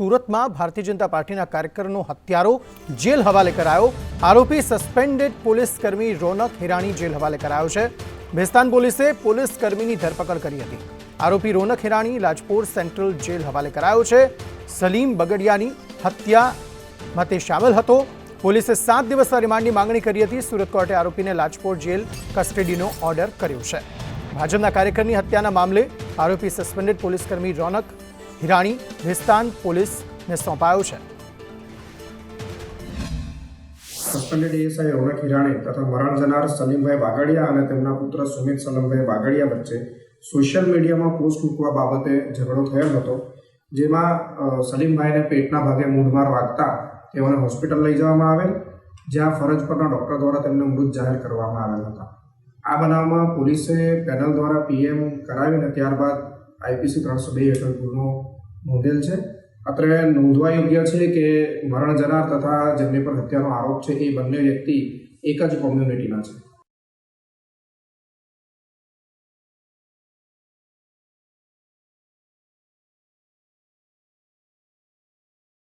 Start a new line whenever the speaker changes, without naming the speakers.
સુરતમાં ભારતીય જનતા પાર્ટીના કાર્યકરનો હત્યારો જેલ હવાલે કરાયો. આરોપી સસ્પેન્ડેડ પોલીસ કર્મી રોનક હિરાણી જેલ હવાલે કરાયો છે. ભેસ્તાન પોલીસે પોલીસ કર્મીની ધરપકડ કરી હતી. આરોપી રોનક હિરાણી લાજપોર સેન્ટ્રલ જેલ હવાલે કરાયો છે. સલીમ બગડિયાની હત્યામાં તે સામેલ હતો. પોલીસે સાત દિવસના રિમાન્ડની માંગણી કરી હતી. સુરત કોર્ટે આરોપીને લાજપોર જેલ કસ્ટડીનો ઓર્ડર કર્યો છે. ભાજપના કાર્યકરની હત્યાના મામલે આરોપી સસ્પેન્ડેડ પોલીસ કર્મી રોનક હિરાણી ભેસ્તાન પોલીસને સોંપાયો છે.
સસ્પેન્ડેડ એએસઆઈ રોનક હિરાણી તથા મરણ જનાર સલીમભાઈ બાગડિયા અને તેમના પુત્ર સુમિત સલમભાઈ બાગડિયા વચ્ચે સોશિયલ મીડિયામાં પોસ્ટ મૂકવા બાબતે ઝઘડો થયો હતો, જેમાં સલીમભાઈને પેટના ભાગે મૂઢમાર વાગતા તેઓને હોસ્પિટલ લઈ જવામાં આવેલ, જ્યાં ફરજ પરના ડૉક્ટર દ્વારા તેમને મૃત જાહેર કરવામાં આવેલ હતા. આ બનાવમાં પોલીસે પેનલ દ્વારા પીએમ કરાવીને ત્યારબાદ આઈપીસી ત્રણસો બે હેઠળ ગુનો નોંધેલ છે. અત્રે નોંધવા યોગ્ય છે કે મરણ જનાર તથા જેમની પર હત્યાનો આરોપ છે એ બંને વ્યક્તિ એક જ કોમ્યુનિટીના છે.